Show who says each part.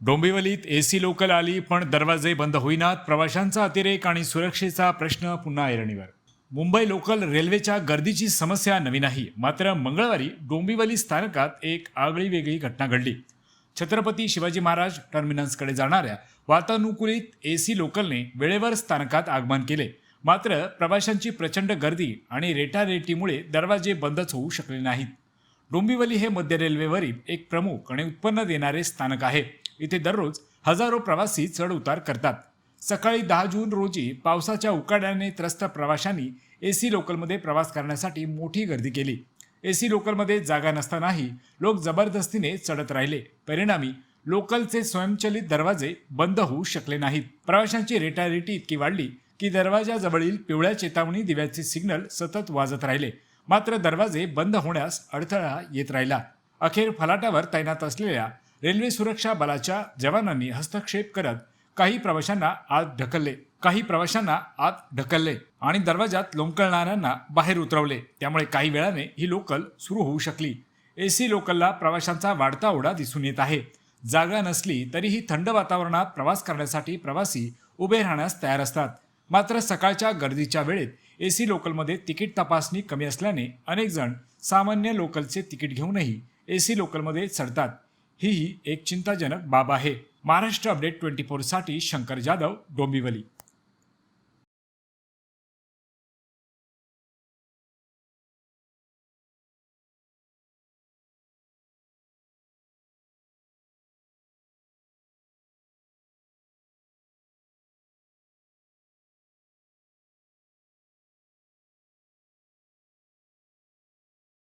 Speaker 1: डोंबिवलीत AC local आली पण दरवाजे बंद होईनात. प्रवाशांचा अतिरेक आणि सुरक्षेचा प्रश्न पुन्हा ऐरणीवर. मुंबई लोकल रेल्वेच्या गर्दीची समस्या नवी नाही. मात्र मंगळवारी डोंबिवली स्थानकात एक आगळी वेगळी घटना घडली. छत्रपती शिवाजी महाराज टर्मिनसकडे जाणाऱ्या वातानुकूलित एसी लोकलने वेळेवर स्थानकात आगमन केले. मात्र प्रवाशांची प्रचंड गर्दी आणि रेटारेटीमुळे दरवाजे बंदच होऊ शकले नाहीत. डोंबिवली हे मध्य रेल्वेवरील एक प्रमुख आणि उत्पन्न देणारे स्थानक आहे. इथे दररोज हजारो प्रवासी चढ उतार करतात. सकाळी दहा जून रोजी पावसाच्या उकाड्याने त्रस्त प्रवाशांनी ए सी लोकलमध्ये प्रवास करण्यासाठी मोठी गर्दी केली. ए सी लोकलमध्ये जागा नसतानाही लोक जबरदस्तीने चढत राहिले. परिणामी लोकलचे स्वयंचलित दरवाजे बंद होऊ शकले नाहीत. प्रवाशांची रेटारेटी इतकी वाढली की दरवाजाजवळील पिवळ्या चेतावणी दिव्याचे सिग्नल सतत वाजत राहिले. मात्र दरवाजे बंद होण्यास अडथळा येत राहिला. अखेर फलाटावर तैनात असलेल्या रेल्वे सुरक्षा बलाच्या जवानांनी हस्तक्षेप करत काही प्रवाशांना आत ढकलले. काही प्रवाशांना आत ढकलले आणि दरवाजात लोंकळणाऱ्यांना बाहेर उतरवले. त्यामुळे काही वेळाने ही लोकल सुरू होऊ शकली. एसी लोकलला प्रवाशांचा वाढता ओढा दिसून येत आहे. जागा नसली तरीही थंड वातावरणात प्रवास करण्यासाठी प्रवासी उभे राहण्यास तयार असतात. मात्र सकाळच्या गर्दीच्या वेळेत एसी लोकलमध्ये तिकीट तपासणी कमी असल्याने अनेक जण सामान्य लोकलचे तिकीट घेऊनही एसी लोकलमध्ये चढतात. ही एक चिंताजनक बाब आहे. महाराष्ट्र अपडेट ट्वेंटी फोरसाठी शंकर जाधव डोंबिवली.